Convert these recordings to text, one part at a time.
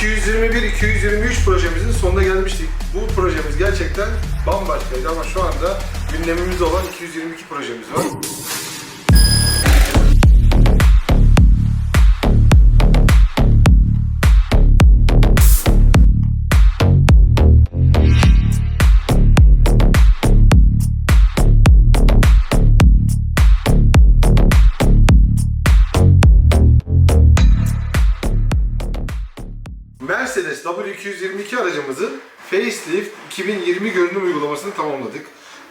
221-223 projemizin sonuna gelmiştik. Bu projemiz gerçekten bambaşkaydı ama şu anda gündemimizde olan 222 projemiz var. Mercedes W222 aracımızın Facelift 2020 görünüm uygulamasını tamamladık.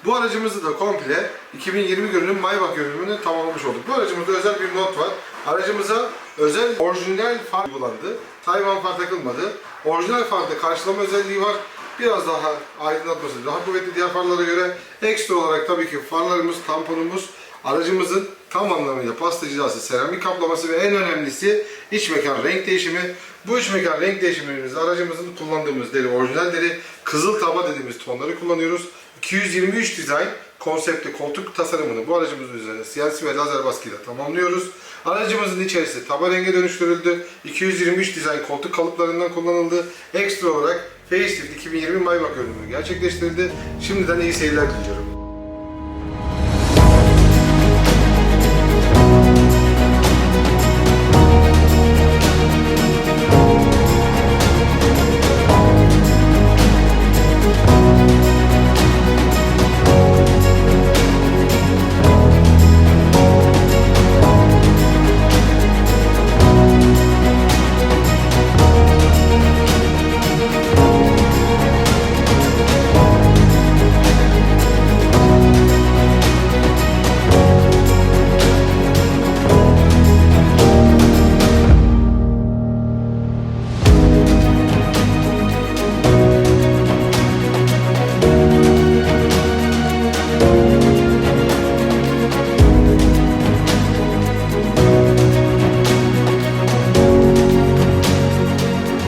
Bu aracımızı da komple 2020 görünüm Maybach görünümünü tamamlamış olduk. Bu aracımızda özel bir not var. Aracımıza özel orijinal far uygulandı. Tayvan far takılmadı. Orijinal farda karşılama özelliği var. Biraz daha aydınlatması, daha kuvvetli diğer farlara göre ekstra olarak tabii ki farlarımız, tamponumuz, aracımızın tam anlamıyla pasta cizası, seramik kaplaması ve en önemlisi iç mekan renk değişimi. Bu iç mekan renk değişimlerimizde aracımızın kullandığımız deri, orijinal deri, kızıl taba dediğimiz tonları kullanıyoruz. 223 dizayn konseptli koltuk tasarımını bu aracımızın üzerine CNC ve lazer baskıyla tamamlıyoruz. Aracımızın içerisi taba renge dönüştürüldü. 223 dizayn koltuk kalıplarından kullanıldı. Ekstra olarak Facelift 2020 Maybach görünümü gerçekleştirildi. Şimdiden iyi seyirler diliyorum.